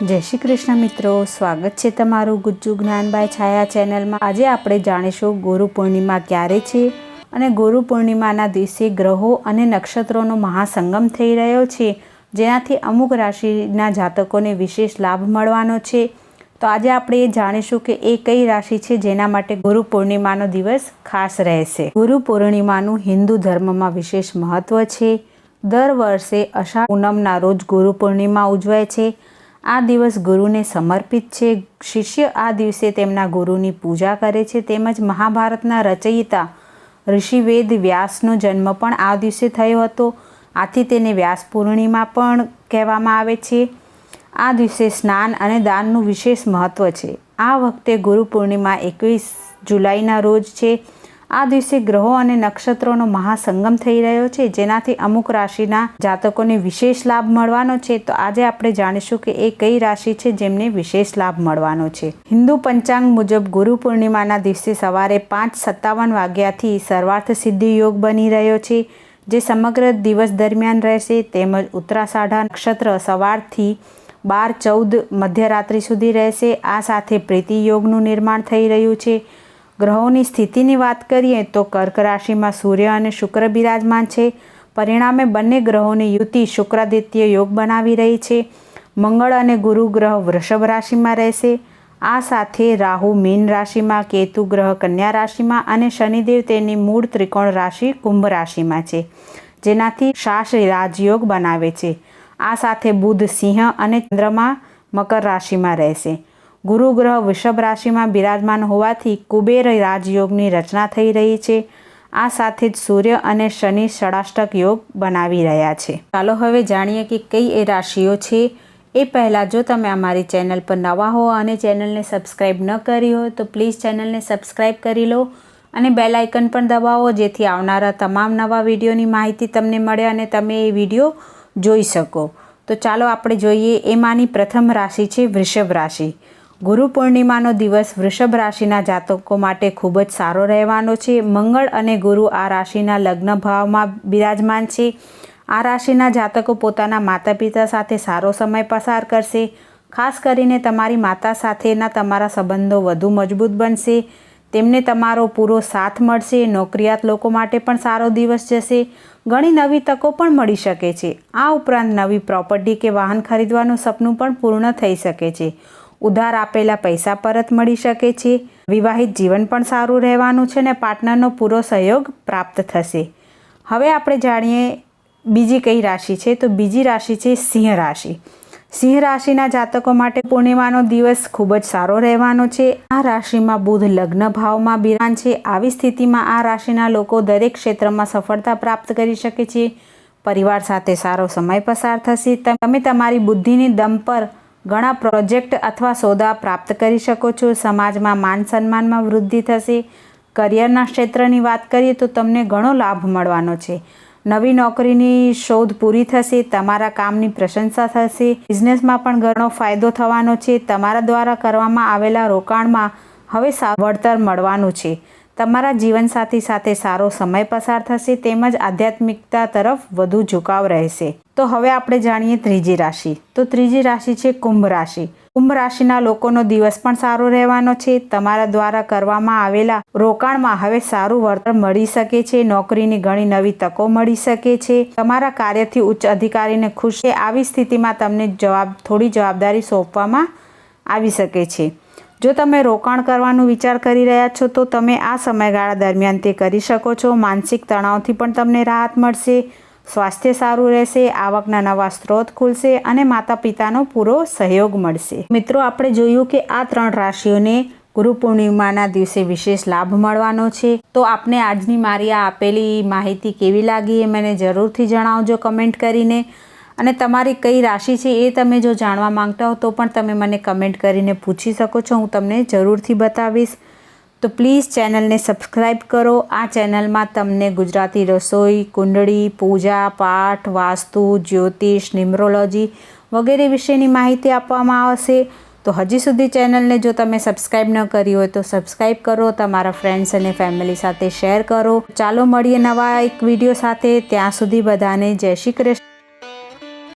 જય શ્રી કૃષ્ણ મિત્રો, સ્વાગત છે તમારું ગુજ્જુ જ્ઞાનબાઈ છાયા ચેનલમાં. આજે આપણે જાણીશું ગુરુ પૂર્ણિમા ક્યારે છે અને ગુરુ પૂર્ણિમાના દિવસે ગ્રહો અને નક્ષત્રોનો મહાસંગમ થઈ રહ્યો છે, જેનાથી અમુક રાશિના જાતકોને વિશેષ લાભ મળવાનો છે. તો આજે આપણે જાણીશું કે એ કઈ રાશિ છે જેના માટે ગુરુ પૂર્ણિમાનો દિવસ ખાસ રહેશે. ગુરુ પૂર્ણિમાનું હિન્દુ ધર્મમાં વિશેષ મહત્વ છે. દર વર્ષે અષાઢ પૂનમના રોજ ગુરુ પૂર્ણિમા ઉજવાય છે. આ દિવસ ગુરુને સમર્પિત છે. શિષ્ય આ દિવસે તેમના ગુરુની પૂજા કરે છે. તેમજ મહાભારતના રચયિતા ઋષિવેદ વ્યાસનો જન્મ પણ આ દિવસે થયો હતો. આથી તેને વ્યાસ પૂર્ણિમા પણ કહેવામાં આવે છે. આ દિવસે સ્નાન અને દાનનું વિશેષ મહત્ત્વ છે. આ વખતે ગુરુ પૂર્ણિમા એકવીસ જુલાઈના રોજ છે. આ દિવસે ગ્રહો અને નક્ષત્રોનો મહાસંગમ થઈ રહ્યો છે. જેનાથી અમુક રાશિના જાતકોને વિશેષ લાભ મળવાનો છે. તો આજે આપણે જાણીશું કે એ કઈ રાશિ છે જેમને વિશેષ લાભ મળવાનો છે. હિન્દુ પંચાંગ મુજબ ગુરુ પૂર્ણિમાના દિવસે સવારે પાંચ સત્તાવન વાગ્યાથી સર્વાર્થ સિદ્ધિ યોગ બની રહ્યો છે, જે સમગ્ર દિવસ દરમિયાન રહેશે. તેમજ ઉત્તરાષાઢા નક્ષત્ર સવારથી બાર ચૌદ મધ્યરાત્રિ સુધી રહેશે. આ સાથે પ્રીતિ યોગનું નિર્માણ થઈ રહ્યું છે. ગ્રહોની સ્થિતિની વાત કરીએ તો કર્ક રાશિમાં સૂર્ય અને શુક્ર બિરાજમાન છે. પરિણામે બંને ગ્રહોની યુતિ શુક્રાદિત્ય યોગ બનાવી રહી છે. મંગળ અને ગુરુ ગ્રહ વૃષભ રાશિમાં રહેશે. આ સાથે રાહુ મીન રાશિમાં, કેતુ ગ્રહ કન્યા રાશિમાં અને શનિદેવ તેની મૂળ ત્રિકોણ રાશિ કુંભ રાશિમાં છે, જેનાથી શાસ રાજયોગ બનાવે છે. આ સાથે બુધ સિંહ અને ચંદ્રમા મકર રાશિમાં રહેશે. ગુરુ ગ્રહ વૃષભ રાશિમાં બિરાજમાન હોવાથી કુબેર રાજયોગની રચના થઈ રહી છે. આ સાથે જ સૂર્ય અને શનિ ષડાષ્ટક યોગ બનાવી રહ્યા છે. ચાલો હવે જાણીએ કે કઈ એ રાશિઓ છે. એ પહેલાં જો તમે અમારી ચેનલ પર નવા હો અને ચેનલને સબસ્ક્રાઈબ ન કરી હોય તો પ્લીઝ ચેનલને સબસ્ક્રાઈબ કરી લો અને બેલ આઇકન પણ દબાવો જેથી આવનારા તમામ નવા વિડીયોની માહિતી તમને મળે અને તમે એ વીડિયો જોઈ શકો. તો ચાલો આપણે જોઈએ, એમાંની પ્રથમ રાશિ છે વૃષભ રાશિ. ગુરુ પૂર્ણિમાનો દિવસ વૃષભ રાશિના જાતકો માટે ખૂબ જ સારો રહેવાનો છે. મંગળ અને ગુરુ આ રાશિના લગ્ન ભાવમાં બિરાજમાન છે. આ રાશિના જાતકો પોતાના માતા પિતા સાથે સારો સમય પસાર કરશે. ખાસ કરીને તમારી માતા સાથેના તમારા સંબંધો વધુ મજબૂત બનશે. તેમને તમારો પૂરો સાથ મળશે. નોકરિયાત લોકો માટે પણ સારો દિવસ જશે. ઘણી નવી તકો પણ મળી શકે છે. આ ઉપરાંત નવી પ્રોપર્ટી કે વાહન ખરીદવાનું સપનું પણ પૂર્ણ થઈ શકે છે. ઉધાર આપેલા પૈસા પરત મળી શકે છે. વિવાહિત જીવન પણ સારું રહેવાનું છે અને પાર્ટનરનો પૂરો સહયોગ પ્રાપ્ત થશે. હવે આપણે જાણીએ બીજી કઈ રાશિ છે. તો બીજી રાશિ છે સિંહ રાશિ. સિંહ રાશિના જાતકો માટે પૂર્ણિમાનો દિવસ ખૂબ જ સારો રહેવાનો છે. આ રાશિમાં બુધ લગ્ન ભાવમાં બિરાન છે. આવી સ્થિતિમાં આ રાશિના લોકો દરેક ક્ષેત્રમાં સફળતા પ્રાપ્ત કરી શકે છે. પરિવાર સાથે સારો સમય પસાર થશે. તમે તમારી બુદ્ધિની દમ પર ઘણા પ્રોજેક્ટ અથવા સોદા પ્રાપ્ત કરી શકો છો. સમાજમાં માન સન્માનમાં વૃદ્ધિ થશે. કરિયરના ક્ષેત્રની વાત કરીએ તો તમને ઘણો લાભ મળવાનો છે. નવી નોકરીની શોધ પૂરી થશે, તમારા કામની પ્રશંસા થશે, બિઝનેસમાં પણ ઘણો ફાયદો થવાનો છે. તમારા દ્વારા કરવામાં આવેલા રોકાણમાં હવે વળતર મળવાનું છે. તમારા જીવનસાથી સાથે સારો સમય પસાર થશે, તેમજ આધ્યાત્મિકતા તરફ વધુ ઝુકાવ રહેશે. તો હવે આપણે જાણીએ ત્રીજી રાશિ. તો ત્રીજી રાશિ છે કુંભ રાશિ. કુંભ રાશિના લોકોનો દિવસ પણ સારો રહેવાનો છે. તમારા દ્વારા કરવામાં આવેલા રોકાણમાં હવે સારું વળતર મળી શકે છે. નોકરીની ઘણી નવી તકો મળી શકે છે. તમારા કાર્યથી ઉચ્ચ અધિકારીને ખુશ છે. આવી સ્થિતિમાં તમને જવાબ, થોડી જવાબદારી સોંપવામાં આવી શકે છે. જો તમે રોકાણ કરવાનું વિચાર કરી રહ્યા છો, તો તમે આ સમયગાળા દરમિયાન તે કરી શકો છો. માનસિક તણાવથી પણ તમને રાહત મળશે. સ્વાસ્થ્ય સારું રહેશે, આવકના નવા સ્ત્રોત ખુલશે અને માતા પિતાનો પૂરો સહયોગ મળશે. મિત્રો, આપણે જોયું કે આ ત્રણ રાશિઓને ગુરુ પૂર્ણિમાના દિવસે વિશેષ લાભ મળવાનો છે. તો આપને આજની મારી આ આપેલી માહિતી કેવી લાગી એ મને જરૂરથી જણાવજો કમેન્ટ કરીને. અને તમારી કઈ રાશિ છે એ તમે જો જાણવા માંગતા હો તો પણ તમે મને કમેન્ટ કરીને પૂછી શકો છો. હું તમને જરૂરથી બતાવીશ. તો પ્લીઝ ચેનલને સબસ્ક્રાઈબ કરો. આ ચેનલમાં તમને ગુજરાતી રસોઈ, કુંડળી, પૂજા, પાઠ, વાસ્તુ, જ્યોતિષ ન્યુમરોલોજી વગેરે વિશેની માહિતી આપવામાં આવશે. તો હજી સુધી ચેનલને જો તમે સબસ્ક્રાઈબ ન કરી હોય તો સબસ્ક્રાઈબ કરો, તમારા ફ્રેન્ડ્સ અને ફેમિલી સાથે શેર કરો. ચાલો મળીએ નવા એક વીડિયો સાથે. ત્યાં સુધી બધાને જય શ્રી કૃષ્ણ.